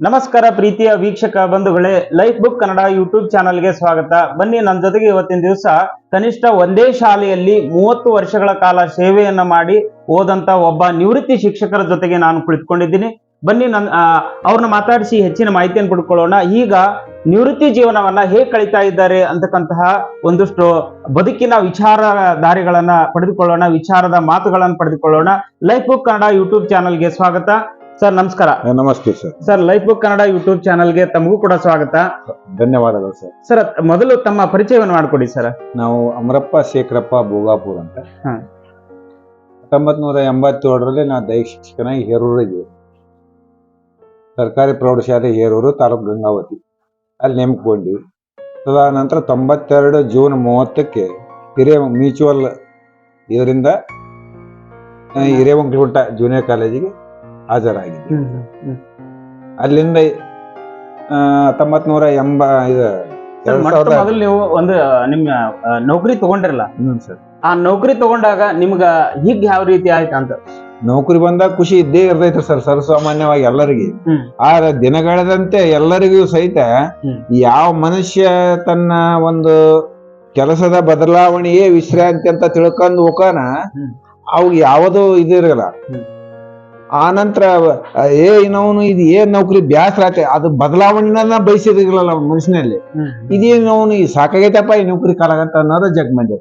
ನಮಸ್ಕಾರ ಪ್ರೀತಿಯ ವೀಕ್ಷಕ ಬಂಧುಗಳೇ ಲೈಫ್ ಬುಕ್ ಕನ್ನಡ ಯೂಟ್ಯೂಬ್ ಚಾನಲ್ಗೆ ಸ್ವಾಗತ. ಬನ್ನಿ ನನ್ನ ಜೊತೆಗೆ ಇವತ್ತಿನ ದಿವಸ ಕನಿಷ್ಠ ಒಂದೇ ಶಾಲೆಯಲ್ಲಿ ಮೂವತ್ತು ವರ್ಷಗಳ ಕಾಲ ಸೇವೆಯನ್ನ ಮಾಡಿ ಹೋದಂತ ಒಬ್ಬ ನಿವೃತ್ತಿ ಶಿಕ್ಷಕರ ಜೊತೆಗೆ ನಾನು ಕುಳಿತುಕೊಂಡಿದ್ದೀನಿ. ಬನ್ನಿ ನನ್ನ ಅವ್ರನ್ನ ಮಾತಾಡಿಸಿ ಹೆಚ್ಚಿನ ಮಾಹಿತಿಯನ್ನು ಪಡ್ಕೊಳ್ಳೋಣ. ಈಗ ನಿವೃತ್ತಿ ಜೀವನವನ್ನ ಹೇಗೆ ಕಳೀತಾ ಇದ್ದಾರೆ ಅಂತಕ್ಕಂತಹ ಒಂದಷ್ಟು ಬದುಕಿನ ವಿಚಾರಧಾರೆಗಳನ್ನ ಪಡೆದುಕೊಳ್ಳೋಣ, ವಿಚಾರದ ಮಾತುಗಳನ್ನು ಪಡೆದುಕೊಳ್ಳೋಣ. ಲೈಫ್ ಬುಕ್ ಕನ್ನಡ ಯೂಟ್ಯೂಬ್ ಚಾನಲ್ಗೆ ಸ್ವಾಗತ. ಸರ್ ನಮಸ್ಕಾರ. ನಮಸ್ತೆ sir. Sir life book Kannada YouTube ಚಾನಲ್ಗೆ ತಮಗೂ ಕೂಡ ಸ್ವಾಗತ. ಧನ್ಯವಾದಗಳು ಸರ್. ಸರ್ ಮೊದಲು ತಮ್ಮ ಪರಿಚಯವನ್ನು ಮಾಡಿಕೊಡಿ ಸರ್. ನಾವು ಅಮರಪ್ಪ ಶೇಖರಪ್ಪ ಭೋಗಾಪುರ್ ಅಂತ. ಹತ್ತೊಂಬತ್ ನೂರ ಎಂಬತ್ತೇಳರಲ್ಲಿ ನಾವು ದೈಹಿಕ ಶಿಕ್ಷಕನಾಗಿ ಹೇರೂರಿಗೆ ಸರ್ಕಾರಿ ಪ್ರೌಢಶಾಲೆ ಹೇರೂರು ತಾಲೂಕು ಗಂಗಾವತಿ. ಅಲ್ಲಿ ನೇಮಕೊಂಡ್ವಿ ತದನಂತರ ತೊಂಬತ್ತೆರಡು ಜೂನ್ ಮೂವತ್ತಕ್ಕೆ ಹಿರಿಯ ಮ್ಯೂಚುವಲ್ ಇದರಿಂದ ಆ, ಹಿರೇವಂಕಲಗುಂಟ ಜೂನಿಯರ್ ಕಾಲೇಜಿಗೆ ಹಾಜರಾಗಿದ್ದೆ ಅಲ್ಲಿಂದ ಹತ್ತೊಂಬತ್ ನೂರ ಎಂಬ ಇದು ಎರಡ್ ಸಾವಿರದ ಮೊದಲು ನೀವು ಒಂದು ನಿಮ್ಮ ಆ, ನೌಕರಿ ತಗೊಂಡಿರಲ್ಲ ಹ್ಮ್ ಸರ್ ಆ ನೌಕರಿ ತಗೊಂಡಾಗ ನಿಮ್ಗ ಹೀಗ್ ಯಾವ ರೀತಿ ಆಯ್ತು ಅಂತ ನೌಕರಿ ಬಂದಾಗ ಖುಷಿ ಇದ್ದೇ ಇರ್ತೈತೆ ಸರ್ ಸರ್ವಸಾಮಾನ್ಯವಾಗಿ ಎಲ್ಲರಿಗೆ ಹ್ಮ್. ಆದ್ರೆ ದಿನಗಳೆದಂತೆ ಎಲ್ಲರಿಗೂ ಸಹಿತ ಹ್ಮ್. ಯಾವ ಮನುಷ್ಯ ತನ್ನ ಒಂದು ಕೆಲಸದ ಬದಲಾವಣೆಯೇ ವಿಶ್ರಾಂತಿ ಅಂತ ತಿಳ್ಕೊಂಡು ಹೋಗಾನ ಹ್ಮ್. ಅವ್ ಯಾವುದು ಇದಿರಲ್ಲ ಹ್ಮ್. ಆ ನಂತರ ಏ ಇನ್ನವನು ಇದು ಏನ್ ನೌಕರಿ ಬ್ಯಾಸರ ಆತ ಅದು ಬದಲಾವಣೆನ ಬಯಸಿದಿರಲಿಲ್ಲ ಮನುಷ್ಯನಲ್ಲಿ. ಇದೇನು ಅವನು ಈ ಸಾಕಾಗೈತಪ್ಪ ಈ ನೌಕರಿ ಕಾಲಾಗಂತ ಅನ್ನೋದು ಜಗ್ ಮಂದಿ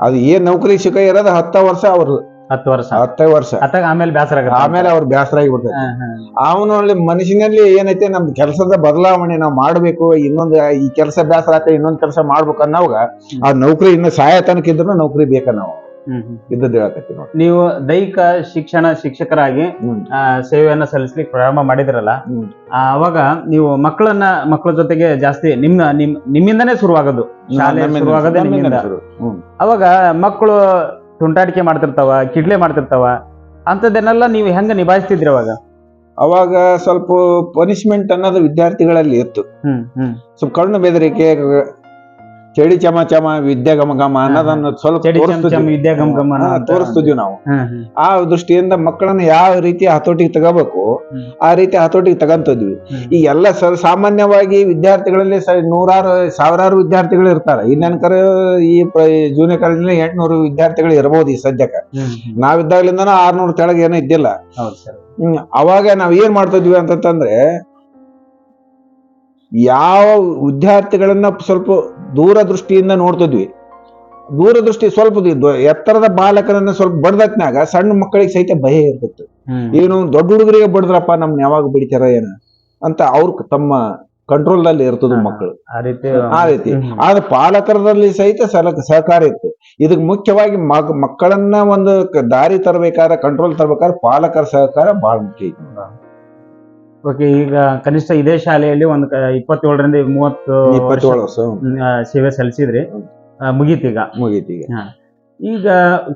ಅದು ಏನ್ ನೌಕರಿ ಸುಖ ಇರೋದು ಹತ್ತ ವರ್ಷ ಅವ್ರು ಹತ್ತು ವರ್ಷ. ಹತ್ತೇ ವರ್ಷ. ಆಮೇಲೆ ಬ್ಯಾಸರ. ಆಮೇಲೆ ಅವ್ರು ಬ್ಯಾಸರ ಆಗಿಬಿಡ್ತಾರೆ ಹಾ. ಅವನಲ್ಲಿ ಮನುಷ್ಯನಲ್ಲಿ ಏನೈತೆ ನಮ್ ಕೆಲಸದ ಬದಲಾವಣೆ ನಾವು ಮಾಡ್ಬೇಕು ಇನ್ನೊಂದು ಈ ಕೆಲಸ ಬ್ಯಾಸರ ಆತ ಇನ್ನೊಂದ್ ಕೆಲಸ ಮಾಡ್ಬೇಕು ಅನ್ನೋವಾಗ ಆ ನೌಕರಿ ಇನ್ನು ಸಹಾಯ ತನಕ ಇದ್ರು ನೌಕರಿ ಬೇಕ ನಾವು. ಇದ್ದದ್ದು ಹೇಳಕತ್ತಿ ನೋಡಿ ನೀವು ದೈಹಿಕ ಶಿಕ್ಷಣ ಶಿಕ್ಷಕರಾಗಿ. ಆ, ಸೇವೆಯನ್ನ ಸಲ್ಲಿಸ್ಲಿಕ್ಕೆ ಪ್ರಾರಂಭ ಮಾಡಿದ್ರಲ್ಲ ಹ್ಮ್. ಆ, ಅವಾಗ ನೀವು ಮಕ್ಕಳನ್ನ ಮಕ್ಕಳ ಜೊತೆಗೆ ಜಾಸ್ತಿ ನಿಮ್ಮ ನಿಮ್ ನಿಮ್ಮಿಂದನೇ ಶುರುವಾಗೋದು ಶಾಲೆ ನಮ್ಮಿಂದ- ಶುರುವಾಗೋದೇ ನಮ್ಮಿಂದ ನಿಮ್ಮಿಂದ. ಶುರು. ಹ್ಮ್. ಅವಾಗ ಮಕ್ಕಳು ತುಂಟಾಟಿಕೆ ಮಾಡ್ತಿರ್ತಾವ ಕಿಡ್ಲೆ ಮಾಡ್ತಿರ್ತಾವ ಅಂತದನ್ನೆಲ್ಲ ನೀವು ಹೆಂಗ ನಿಭಾಯಿಸ್ತಿದ್ರಿ ಅವಾಗ ಅವಾಗ ಸ್ವಲ್ಪ ಪನಿಷ್ಮೆಂಟ್ ಅನ್ನೋದು ವಿದ್ಯಾರ್ಥಿಗಳಲ್ಲಿ ಇತ್ತು ಹ್ಮ್ ಹ್ಮ್ ಸ್ವಲ್ಪ ಕಣ್ಣು ಬೆದರಿಕೆ ಚಳಿ ಚಮ ಚಮ ವಿದ್ಯಾ ಗಮ ಗಮ ಅನ್ನೋದನ್ನ ಸ್ವಲ್ಪ ಚಡಿ ತೋರಿಸ್ತಿದ್ವಿ. ನಾವು. ಆ ದೃಷ್ಟಿಯಿಂದ ಮಕ್ಕಳನ್ನ ಯಾವ ರೀತಿ ಹತೋಟಿಗೆ ತಗೋಬೇಕು ಆ ರೀತಿ ಹತೋಟಿಗೆ ತಗೊಂತಿದ್ವಿ. ಈ ಎಲ್ಲ ಸಾಮಾನ್ಯವಾಗಿ ವಿದ್ಯಾರ್ಥಿಗಳಲ್ಲಿ ನೂರಾರು ಸಾವಿರಾರು ವಿದ್ಯಾರ್ಥಿಗಳು ಇರ್ತಾರೆ. ಇನ್ನೇನ್ಕರ ಈ ಜೂನಿಯರ್ ಕಾಲೇಜಿನಲ್ಲಿ ಎಂಟ್ನೂರು ವಿದ್ಯಾರ್ಥಿಗಳು ಇರಬಹುದು ಈ ಸದ್ಯಕ್ಕೆ. ನಾವಿದ್ದಾಗ್ಲಿಂದ ಆರ್ನೂರು ತೆಳಗೆ ಏನೂ ಇದ್ದಿಲ್ಲ. ಅವಾಗ ನಾವ್ ಏನ್ ಮಾಡ್ತಿದ್ವಿ ಅಂತಂದ್ರೆ ಯಾವ ವಿದ್ಯಾರ್ಥಿಗಳನ್ನ ಸ್ವಲ್ಪ ದೂರದೃಷ್ಟಿಯಿಂದ ನೋಡ್ತಿದ್ವಿ. ದೂರದೃಷ್ಟಿ ಸ್ವಲ್ಪ ಎತ್ತರದ ಬಾಲಕರನ್ನ ಸ್ವಲ್ಪ ಬಡ್ದತ್ನಾಗ ಸಣ್ಣ ಮಕ್ಕಳಿಗೆ ಸಹಿತ ಭಯ ಇರ್ತಿತ್ತು. ಏನು ದೊಡ್ಡ ಹುಡುಗರಿಗೆ ಬಡದ್ರಪ್ಪ ನಮ್ನ ಯಾವಾಗ ಬಿಡಿತಾರ ಏನ ಅಂತ ಅವ್ರ ತಮ್ಮ ಕಂಟ್ರೋಲ್ನಲ್ಲಿ ಇರ್ತದ. ಮಕ್ಕಳು. ಆ ರೀತಿ. ಆದ್ರೆ ಪಾಲಕರಲ್ಲಿ ಸಹಿತ ಸಲ ಸಹಕಾರ ಇತ್ತು. ಇದಕ್ ಮುಖ್ಯವಾಗಿ ಮಗ್ ಮಕ್ಕಳನ್ನ ಒಂದು ದಾರಿ ತರಬೇಕಾದ್ರೆ ಕಂಟ್ರೋಲ್ ತರಬೇಕಾದ್ರೆ ಪಾಲಕರ ಸಹಕಾರ ಬಹಳ ಮುಖ್ಯ ಓಕೆ ಈಗ ಕನಿಷ್ಠ ಇದೇ ಶಾಲೆಯಲ್ಲಿ ಒಂದು ಇಪ್ಪತ್ತೇಳರಿಂದ ಮೂವತ್ತು ಇಪ್ಪತ್ತೇಳು ವರ್ಷ ಆ, ಸೇವೆ ಸಲ್ಲಿಸಿದ್ರಿ. ಮುಗೀತೀಗ ಆ, ಮುಗೀತೀಗ ಮುಗೀತಿ ಈಗ. ಈಗ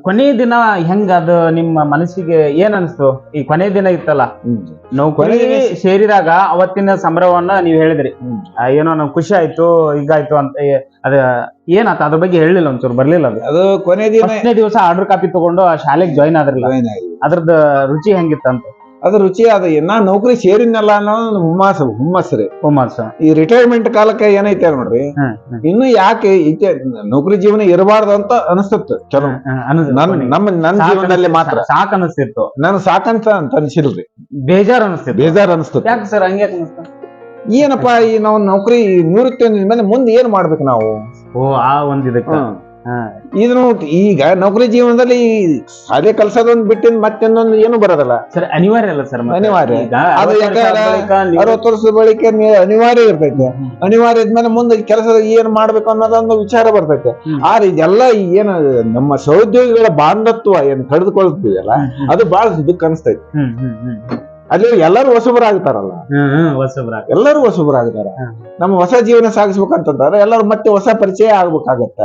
ಕೊನೆ ದಿನ ಹೆಂಗ ಅದು ನಿಮ್ಮ ಮನಸ್ಸಿಗೆ ಏನ್ ಅನಿಸ್ತು? ಈ ಕೊನೆ ದಿನ ಇತ್ತಲ್ಲ ಹ್ಮ್. ನೌಕರಿ ಕೊನೆ ದಿನ- ಸೇರಿದಾಗ ಅವತ್ತಿನ ಸಂಭ್ರಮವನ್ನ ನೀವು ಹೇಳಿದ್ರಿ. ಹ್ಮ್. ಆ, ಏನೋ ನಮ್ಗೆ ಖುಷಿ ಆಯ್ತು ಹೀಗಾಯ್ತು ಅಂತ ಏ- ಅದ ಏನಾತ? ಅದ್ರ ಬಗ್ಗೆ ಹೇಳಿಲ್ಲ ಒಂಚೂರು ಬರ್ಲಿಲ್ಲ ಅದು. ಅದು ಕೊನೆ ದಿನ ದಿವಸ ಆರ್ಡರ್ ಕಾಪಿ ತಗೊಂಡು ಆ ಶಾಲೆಗೆ ಜಾಯಿನ್ ಆದ್ರಲ್ಲ. Join ಆಗಿ. ಅದ್ರದ್ದು ರುಚಿ ಹೆಂಗಿತ್ತಂತ? ಅದು ರುಚಿ ಅದ ನಾ ನೌಕರಿ ಸೇರಿನಲ್ಲ ಅನ್ನೋದು ಹುಮ್ಮಾಸ ಹುಮ್ಮಸ್ ರೀ. ಹುಮ್ಮಸ್ ಈ ರಿಟೈರ್ಮೆಂಟ್ ಕಾಲಕ್ಕೆ ಏನೈತೆ ನೋಡ್ರಿ. ಇನ್ನು ಯಾಕೆ ಈಚೆ ನೌಕರಿ ಜೀವನ ಇರಬಾರ್ದು ಅಂತ ಅನಿಸುತ್ತೆ ಚಲೋ. ನಮ್ಮ ನನ್ನ ಜೀವನದಲ್ಲಿ ಮಾತ್ರ. ಸಾಕ್ ಅನಿಸ್ತಿತ್ತು. ನನ್ ಸಾಕಂತ ಅಂತ ಅನಿಸಿಲ್ರಿ. ಬೇಜಾರ್ ಅನಿಸ್ತಿತ್ತು. ಬೇಜಾರ್ ಅನಿಸ್ತದೆ ಯಾಕೆ ಸರ್ ಹಂಗೆ ಅನಿಸ್ತ? ಏನಪ್ಪಾ ಈ ನಾವು ನೌಕರಿ ನಿವೃತ್ತಿ ಮೇಲೆ ಮುಂದೆ ಏನ್ ಮಾಡ್ಬೇಕು ನಾವು? ಓ ಆ ಒಂದ್ ಇದಕ್ಕ. ಇದನ್ನು ಈಗ ನೌಕರಿ ಜೀವನದಲ್ಲಿ ಅದೇ ಕಲ್ಸದೊಂದು ಬಿಟ್ಟಿನ ಮತ್ತೊಂದೊಂದು ಏನು ಬರೋದಲ್ಲ ಸರ್ ಅನಿವಾರ್ಯ ಅಲ್ಲ ಸರ್ ಮತ್ತೆ. ಅನಿವಾರ್ಯ. ಈಗ ಅದು ಅರವತ್ತು ವರ್ಷ ಬಳಿಕ ನೀವು- ಅರವತ್ತು ವರ್ಷದ ಬಳಿಕ ನೀ- ಅನಿವಾರ್ಯ ಇರ್ತೈತೆ. ಅನಿವಾರ್ಯ ಇದ್ಮೇಲೆ ಮುಂದೆ ಕೆಲಸ ಏನ್ ಮಾಡ್ಬೇಕು ಅನ್ನೋದೊಂದು ವಿಚಾರ ಬರ್ತೈತೆ. ಆದ್ರೆ ಇದೆಲ್ಲ ಈ ಏನು ನಮ್ಮ ಸಹೋದ್ಯೋಗಿಗಳ ಬಾಂಧತ್ವ ಏನ್ ಕಳೆದುಕೊಳ್ತೀವಲ್ಲ ಅದು ಬಹಳ ದುಃಖ ಅನಿಸ್ತೈತೆ ಹ್ಮ್, ಹ್ಮ್, ಹ್ಮ್. ಅಲ್ಲಿ ಎಲ್ಲರೂ ಹೊಸಬರಾಗ್ತಾರಲ್ಲ. ಎಲ್ಲರೂ ಹೊಸಬರಾಗ್ತಾರ. ನಮ್ಮ ಹೊಸ ಜೀವನ ಸಾಗಿಸ್ಬೇಕಂತಂದ್ರೆ ಎಲ್ಲರೂ ಮತ್ತೆ ಹೊಸ ಪರಿಚಯ ಆಗ್ಬೇಕಾಗತ್ತ.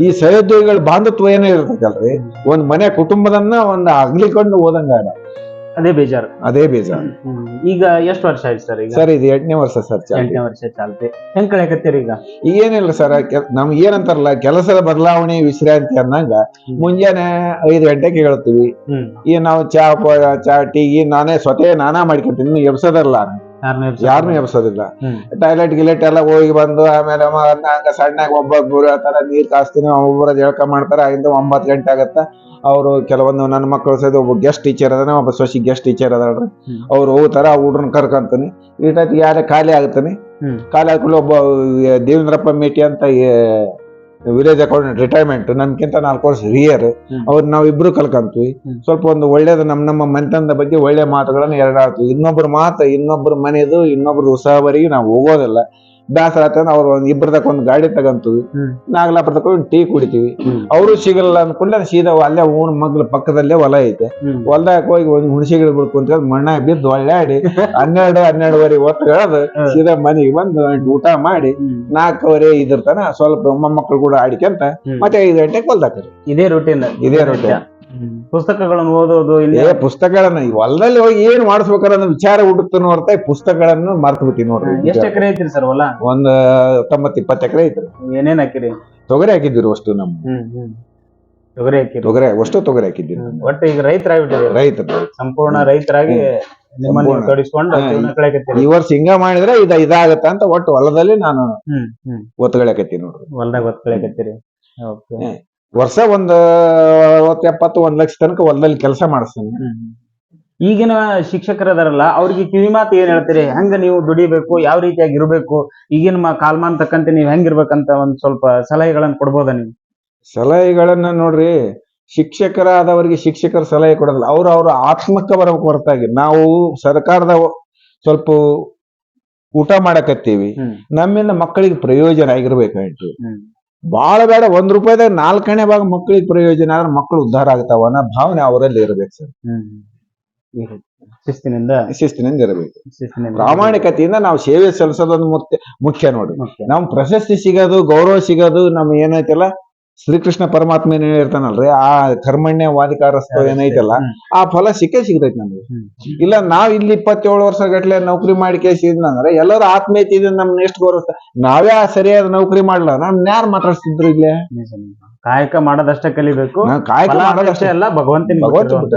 ಈ ಸಹೋದ್ಯೋಗಿಗಳ ಬಾಂಧತ್ವ ಏನೇ ಇರ್ತೈತಲ್ರಿ. ಒಂದ್ ಮನೆ ಕುಟುಂಬದನ್ನ ಒಂದ್ ಅಗ್ಲಿಕೊಂಡು ಹೋದಂಗ ಅದೇ ಬೇಜಾರು. ಅದೇ ಬೇಜಾರು. ಹ್ಮ್. ಈಗ ಎಷ್ಟು ವರ್ಷ ಆಯ್ತು ಸರ್ ಈಗ? ಸರ್ ಇದು ಎಂಟನೇ ವರ್ಷ ಸರ್ ಚಾಲ್ತಿ. ಎಂಟನೇ ವರ್ಷ ಚಾಲ್ತಿ. ಹೆಂಗ್ ಕಳೆಯಕತ್ತೀರಿ ಈಗ? ಏನಿಲ್ಲ ಸರ್ ನಮ್ಗೆ ಏನಂತಾರಲ್ಲ ಕೆಲಸದ ಬದಲಾವಣೆ ವಿಶ್ರಾಂತಿ ಅನ್ನಂಗ. ಮುಂಜಾನೆ ಐದು ಗಂಟೆಗೆ ಹೇಳ್ತೀವಿ ಹ್ಮ್. ಈ ನಾವು ಚಾ ಪ- ಚಾ ಟೀ ನಾನೇ ಸ್ವತೇ ನಾನಾ ಮಾಡ್ಕೊಂತೀನಿ ಎಬ್ಸೋದಲ್ಲ ಯಾರನ್ನೂ ಎಬ್ಸೋದಿಲ್ಲ. ಟಾಯ್ಲೆಟ್ ಗಿಲೆಟ್ ಎಲ್ಲ ಹೋಗಿ ಬಂದು ಆಮೇಲೆ ಹಂಗ ಸಣ್ಣಗೆ ಒಬ್ಬೊಬ್ಬರು ಆತರ ನೀರ್ ಕಾಸ್ತೀನಿ ಒಬ್ಬೊಬ್ಬರ ಹೇಳ್ಕ ಮಾಡ್ತಾರೆ ಆಗಿಂದ ಒಂಬತ್ತು ಗಂಟೆ ಆಗತ್ತ. ಅವರು ಕೆಲವೊಂದು ನನ್ನ ಮಕ್ಕಳು ಸಹಿತ ಒಬ್ಬ ಗೆಸ್ಟ್ ಟೀಚರ್ ಅದಾನೆ ಒಬ್ಬ ಸೊಸಿ ಗೆಸ್ಟ್ ಟೀಚರ್ ಅದಾಳ್ರಿ. ಅವ್ರು ಹೋಗ್ತಾರ ಆ ಹುಡ್ರನ್ ಕರ್ಕೊಂತೀನಿ. ಈ ಟೈಪ್ ಯಾರೇ ಖಾಲಿ ಆಗ್ತಾನೆ. ಖಾಲಿ ಹಾಕೊಂಡು ಒಬ್ಬ ದೇವೇಂದ್ರಪ್ಪ ಮೇಟಿ ಅಂತ ವಿಲೇಜ್ ಅಕೌಂಟೆಂಟ್ ರಿಟೈರ್ಮೆಂಟ್ ನಮ್ಗಿಂತ ನಾಲ್ಕು ವರ್ಷ ಹಿರಿಯರ್. ಅವ್ರು ನಾವು ಇಬ್ರು ಕಲ್ಕಂತೀವಿ ಸ್ವಲ್ಪ ಒಂದು ಒಳ್ಳೇದು ನಮ್ಮ ನಮ್ಮ ಮನೆತನದ ಬಗ್ಗೆ ಒಳ್ಳೆ ಮಾತುಗಳನ್ನ ಎರಡಾಡ್ತೀವಿ. ಇನ್ನೊಬ್ರ ಮಾತು ಇನ್ನೊಬ್ರ ಮನೆಯದು ಇನ್ನೊಬ್ರು ಉತ್ಸಾಹವರೆಗೆ ನಾವು ಹೋಗೋದಿಲ್ಲ. ಬೇಸರ ಆಯ್ತು ಅವ್ರು ಒಂದ್ ಇಬ್ಬರದಕ್ಕ ಒಂದ್ ಗಾಡಿ ತಗಂತೀವಿ. ನಾಗಲಾಪುರ ತಗೊಂಡು ಟೀ ಕುಡಿತೀವಿ. ಅವರು ಸಿಗಲ್ಲ ಅಂದ್ಕೊಂಡ್ರೆ ಸೀದಾ ಅಲ್ಲೇ ಊರ್ ಮಗ್ಲ ಪಕ್ಕದಲ್ಲೇ ಹೊಲ ಐತೆ ಹೊಲ್ದಾಗ ಹೋಗಿ ಒಂದು ಗಿಡ ಬಿಡ್ಕೊಂತ ಮಣ್ಣ ಬಿದ್ದು ಒಳ್ಳಾಡಿ ಹನ್ನೆರಡು ಹನ್ನೆರಡುವರೆ ಹೊತ್ತು ಹೇಳದು. ಸೀದಾ ಮನೆಗೆ ಬಂದು ಊಟ ಮಾಡಿ. ನಾಲ್ಕುವರೆ ಇದ್ರ ತನ ಸ್ವಲ್ಪ ಮೊಮ್ಮಕ್ಕಳು ಕೂಡ ಆಡಿಕೊಂತ ಅಂತ ಮತ್ತೆ ಐದು ಗಂಟೆಗೆ ಹೊಲ್ದಾಕ್ರಿ ಇದೇ ರೂಟೀನ್ ಇದೇ routine. ಪುಸ್ತಕಗಳನ್ನು ಓದೋದು ಇಲ್ಲಿ ಏ ಪುಸ್ತಕಗಳನ್ನ ಈ ಹೊಲದಲ್ಲಿ ಹೋಗಿ ಏನ್ ಮಾಡಿಸ್ಬೇಕಾರ ವಿಚಾರ ಹುಡುಕ್ತಾನ ಅರ್ಥ ಪುಸ್ತಕಗಳನ್ನು ಮರ್ತು ಬಿಟ್ಟಿ ನೋಡ್ರಿ ಎಷ್ಟು ಎಕರೆ ಐತ್ರಿ ಸರ್ ಹೊಲ? ಒಂದ್ ತೊಂಬತ್ ಇಪ್ಪತ್ತು ಎಕರೆ ಐತ್ರಿ. ಏನೇನ್ ಹಾಕಿರಿ? ತೊಗರಿ ಹಾಕಿದ್ದೀರಿ ಅಷ್ಟು ನಮ್ಮ. ತೊಗರಿ ಹಾಕಿರಿ. ತೊಗರಿ ಅಷ್ಟು ತೊಗರಿ ಹಾಕಿದ್ದೀರಿ. ಒಟ್ಟು ಈಗ ರೈತರಾಗ್ಬಿಟ್ಟಿರಿ ರೈತರು. ಸಂಪೂರ್ಣ ರೈತರಾಗಿ ನಿಮ್ಮನ್ನ ಈ ವರ್ಷ ಹಿಂಗ ಮಾಡಿದ್ರೆ ಇದ ಇದಾಗತ್ತ ಅಂತ ಒಟ್ಟು ಹೊಲದಲ್ಲಿ ನಾನು ಒತ್ತುಗಳಕತ್ತೀನಿ ನೋಡ್ರಿ. ಹೊಲದಾಗ ಒತ್ ಓಕೆ ಹ್ಮ್. ವರ್ಷ ಒಂದ್ ಅರವತ್ತು ಎಪ್ಪತ್ತು ಒಂದ್ ಲಕ್ಷ ತನಕ ಹೊಲದಲ್ಲಿ ಕೆಲಸ ಮಾಡಿಸ್ತೀನಿ. ಈಗಿನ ಶಿಕ್ಷಕರದಾರಲ್ಲ ಅವ್ರಿಗೆ ಕಿವಿ ಮಾತು ಏನ್ ಹೇಳ್ತೀರಿ? ಹೆಂಗ ನೀವು ದುಡಿಬೇಕು? ಯಾವ ರೀತಿಯಾಗಿ ಇರಬೇಕು? ಈಗಿನ ಕಾಲ್ಮಾನ್ ತಕ್ಕಂತೆ ನೀವ್ ಹೆಂಗಿರ್ಬೇಕಂತ ಒಂದ್ ಸ್ವಲ್ಪ ಸಲಹೆಗಳನ್ನ ಕೊಡ್ಬೋದ ನೀವು? ಸಲಹೆಗಳನ್ನ ನೋಡ್ರಿ ಶಿಕ್ಷಕರಾದವರಿಗೆ ಶಿಕ್ಷಕರ ಸಲಹೆ ಕೊಡೋದಿಲ್ಲ. ಅವ್ರ ಅವ್ರ ಆತ್ಮಕ್ಕೆ ಬರಬೇಕು ಹೊರತಾಗಿ ನಾವು ಸರ್ಕಾರದ ಸ್ವಲ್ಪ ಊಟ ಮಾಡಕತ್ತೀವಿ. ನಮ್ಮಿಂದ ಮಕ್ಕಳಿಗೆ ಪ್ರಯೋಜನ ಆಗಿರ್ಬೇಕಾಯ್ತು. ಬಹಳ ಬೇಡ ಒಂದ್ ರೂಪಾಯಿದಾಗ ನಾಲ್ಕನೇ ಭಾಗ ಮಕ್ಕಳಿಗೆ ಪ್ರಯೋಜನ ಆದ್ರೆ ಮಕ್ಕಳು ಉದ್ಧಾರ ಆಗ್ತಾವ ಅನ್ನೋ ಭಾವನೆ ಅವರಲ್ಲಿ ಇರ್ಬೇಕು ಸರ್. ಶಿಸ್ತಿನಿಂದ? ಶಿಸ್ತಿನಿಂದ ಇರಬೇಕು. ಪ್ರಾಮಾಣಿಕತೆಯಿಂದ ನಾವು ಸೇವೆ ಸಲ್ಲಿಸೋದೊಂದು ಮುಖ್ಯ ಮುಖ್ಯ ನೋಡಿ. ನಮ್ ಪ್ರಶಸ್ತಿ ಸಿಗೋದು ಗೌರವ ಸಿಗೋದು ನಮ್ ಏನೈತಲ್ಲ ಶ್ರೀಕೃಷ್ಣ ಪರಮಾತ್ಮ ಏನ್ ಹೇಳ್ತಾನಲ್ರಿ ಆ ಕರ್ಮಣ್ಯ ವಾದಿಕಾರಸ್ಥ ಏನೈತಲ್ಲ. ಆ ಫಲ ಸಿಕ್ಕೇ ಸಿಗ್ತೈತಿ ನಮ್ಗೆ. ಇಲ್ಲ ನಾವ್ ಇಲ್ಲಿ ಇಪ್ಪತ್ತೇಳು ವರ್ಷ ಗಟ್ಲೆ ನೌಕರಿ ಮಾಡಿ ಕೇಸಿದ್ನಂದ್ರೆ ಎಲ್ಲರೂ ಆತ್ಮೀಯತೆ ನಮ್ನ ಎಷ್ಟು ಗೌರವ ನಾವೇ ಆ ಸರಿಯಾದ ನೌಕರಿ ಮಾಡ್ಲ ನಮ್ ಯಾರು ಮಾತಾಡ್ತಿದ್ರು ಇಲ್ಲೇ. ಕಾಯಕ ಮಾಡೋದಷ್ಟೇ ಕಲಿಬೇಕು. ಕಾಯಕ ಮಾಡೋದಷ್ಟೇ. ಅಲ್ಲ ಭಗವಂತನ ಭಗವಂತ.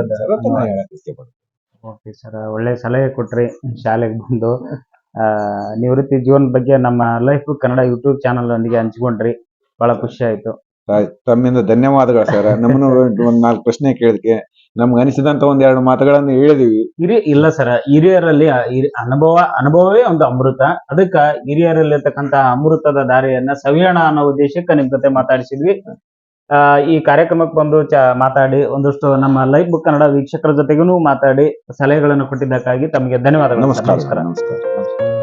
ಓಕೆ ಸರ್ ಒಳ್ಳೆ ಸಲಹೆ ಕೊಟ್ರಿ ಶಾಲೆಗೆ ಬಂದು. ಆ, ನಿವೃತ್ತಿ ಜೀವನ ಬಗ್ಗೆ ನಮ್ಮ ಲೈಫ್ ಕನ್ನಡ ಯೂಟ್ಯೂಬ್ ಚಾನಲ್ ಒಂದಿಗೆ ಹಂಚ್ಕೊಂಡ್ರಿ. ಬಹಳ ಖುಷಿ ಆಯ್ತು. ತಮ್ಮಿಂದ ಧನ್ಯವಾದಗಳು ಸರ್. ನಮ್ಮನ್ನು ಒಂದ್ ನಾಲ್ಕು ಪ್ರಶ್ನೆ ಕೇಳಿದಕ್ಕೆ ನಮ್ಗೆ ಅನಿಸಿದಂತ ಒಂದ್ ಎರಡು ಮಾತುಗಳನ್ನು ಹೇಳಿದಿವಿ. ಹಿರಿಯ ಇಲ್ಲ ಸರ್. ಹಿರಿಯರಲ್ಲಿ ಹಿರಿ- ಅನುಭವ ಅನುಭವವೇ ಒಂದು ಅಮೃತ. ಅದಕ್ಕ ಹಿರಿಯರಲ್ಲಿರ್ತಕ್ಕಂತ ಅಮೃತದ ದಾರಿಯನ್ನ ಸವಿಯೋಣ ಅನ್ನೋ ಉದ್ದೇಶಕ್ಕೆ ನಿಮ್ ಜೊತೆ ಮಾತಾಡಿಸಿದ್ವಿ. ಆ, ಈ ಕಾರ್ಯಕ್ರಮಕ್ಕೆ ಬಂದು ಚ ಮಾತಾಡಿ ಒಂದಷ್ಟು ನಮ್ಮ ಲೈಫ್ ಬುಕ್ ಕನ್ನಡ ವೀಕ್ಷಕರ ಜೊತೆಗೂ ಮಾತಾಡಿ ಸಲಹೆಗಳನ್ನು ಕೊಟ್ಟಿದ್ದಕ್ಕಾಗಿ ತಮಗೆ ಧನ್ಯವಾದಗಳು. ನಮಸ್ಕಾರ. ನಮಸ್ಕಾರ.